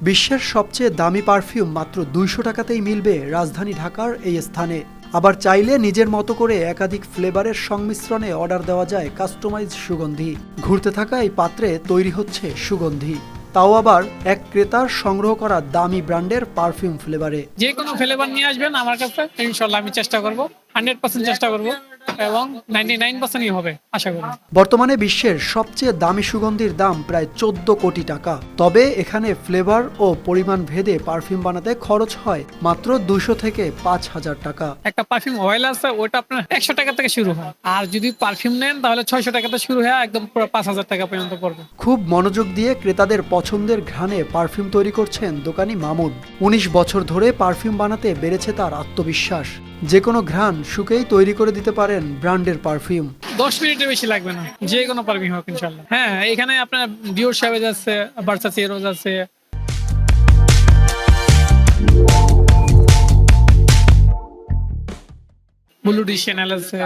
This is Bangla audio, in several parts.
বিশ্বের সবচেয়ে দামি পারফিউম মাত্র দুইশো টাকাতেই মিলবে রাজধানী ঢাকার এই স্থানে। আবার চাইলে নিজের মতো করে একাধিক ফ্লেভারের সংমিশ্রণে অর্ডার দেওয়া যায় কাস্টমাইজ সুগন্ধি। ঘুরতে থাকা এই পাত্রে তৈরি হচ্ছে সুগন্ধি। তাও আবার এক ক্রেতার সংগ্রহ করা দামি ব্র্যান্ডের পারফিউম ফ্লেভারে। যে কোনো ফ্লেভার নিয়ে আসবেন আমার কাছে, ইনশাল্লাহ আমি চেষ্টা করব, হান্ড্রেড পার্সেন্ট চেষ্টা করব। এবং নাইনটি নাইন পার্সেন্টই হবে আশা করি। বর্তমানে বিশ্বের সবচেয়ে দামি সুগন্ধির দাম প্রায় চোদ্দ কোটি টাকা। তবে এখানে ফ্লেভার ও পরিমাণ ভেদে পারফিউম বানাতে খরচ হয় মাত্র দুশো থেকে পাঁচ হাজার টাকা। একটা পারফিউম অয়েল আছে ওটা আপনার একশো টাকা থেকে শুরু হয়। আর যদি পারফিউম নেন তাহলে ছয়শো টাকা থেকে শুরু হয় একদম পুরো পাঁচ হাজার টাকা পর্যন্ত পড়বে। খুব মনোযোগ দিয়ে ক্রেতাদের পছন্দের ঘ্রাণে পারফিউম তৈরি করছেন দোকানি মামুন। উনিশ বছর ধরে পারফিউম বানাতে বেড়েছে তার আত্মবিশ্বাস। যে কোনো ঘ্রাণ শুকেই তৈরি করে দিতে পারেন ব্র্যান্ডের পারফিউম। দশ মিনিটের বেশি লাগবে না, যে কোনো পারফিউম হোক ইনশাল্লাহ। হ্যাঁ এখানে আপনার ডিওর সাবেজ আছে বার্সাসি রোজ আছে। আছে।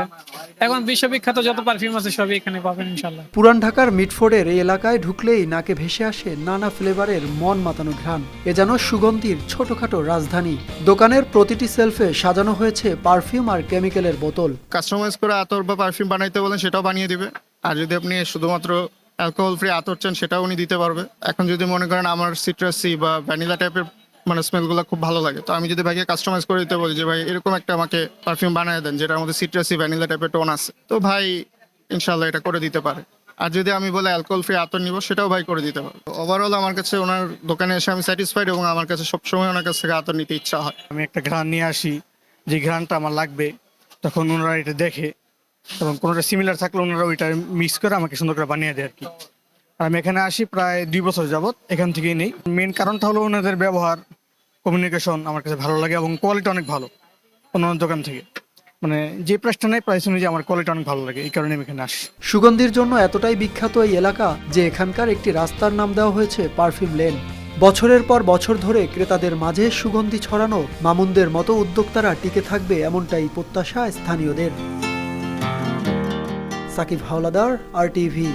এখন বিশ্ববিখ্যাত যত পারফিউম আছে সবই এখানে পাবেন ইনশাল্লাহ পুরান ঢাকার মিটফোর্ডের এই এলাকায় ঢুকলেই নাকে ভেসে আসে নানা ফ্লেভারের মন মাতানো ঘ্রাণ। এ যেন সুগন্ধির ছোটখাটো রাজধানী। দোকানের প্রতিটি সেলফে সাজানো হয়েছে পারফিউম আর কেমিক্যালের বোতল। কাস্টমাইজ করে আতর বা পারফিউম বানাইতে বলেন সেটাও বানিয়ে দিবে। আর যদি আপনি শুধুমাত্র অ্যালকোহল ফ্রি আতর চান সেটাও উনি দিতে পারবে। এখন যদি মনে করেন আমার সিট্রাসি বা ভ্যানিলা টাইপের মানে স্মেলগুলো খুব ভালো লাগে। তো আমি যদি ভাইকে কাস্টমাইজ করে দিতে বলি যে, ভাই, এরকম একটা আমাকে পারফিউম বানিয়ে দেন, যেটার মধ্যে সিট্রাসি ভ্যানিলা টাইপের টোন আছে। তো ভাই ইনশাল্লাহ এটা করে দিতে পারে। আর যদি আমি বলে অ্যালকোহল ফ্রি আতর নিব, সেটাও ভাই করে দিতে পারে। ওভারঅল আমার কাছে ওনার দোকানে এসে আমি স্যাটিসফাইড এবং আমার কাছে সবসময় ওনার কাছ থেকে আতর নিতে ইচ্ছা হয়। আমি একটা ঘ্রাণ নিয়ে আসি, যে ঘ্রাণটা আমার লাগবে, তখন ওনারা এটা দেখে এবং কোনোটা সিমিলার থাকলে ওনারা ওইটা মিক্স করে আমাকে সুন্দর করে বানিয়ে দেয় আর কি। আমি এখানে আসি প্রায় দুই বছর যাবত এখান থেকেই নেই। মেন কারণটা হলো ওনাদের ব্যবহার। কমিউনিকেশন আমার কাছে ভালো লাগে এবং কোয়ালিটি অনেক ভালো অন্যান্য দোকান থেকে। মানে যে প্রাইসটা নেই প্রাইস অনুযায়ী আমার কোয়ালিটি অনেক ভালো লাগে, এই কারণে আমি এখানে আসি সুগন্ধির জন্য এতটাই বিখ্যাত এই এলাকা যে এখানকার একটি রাস্তার নাম দেওয়া হয়েছে পারফিউম লেন বছরের পর বছর ধরে ক্রেতাদের মাঝে সুগন্ধি ছড়ানো মামুনদের মতো উদ্যোক্তারা টিকে থাকবে এমনটাই প্রত্যাশা স্থানীয়দের। সাকিব হাওলাদার আর টিভি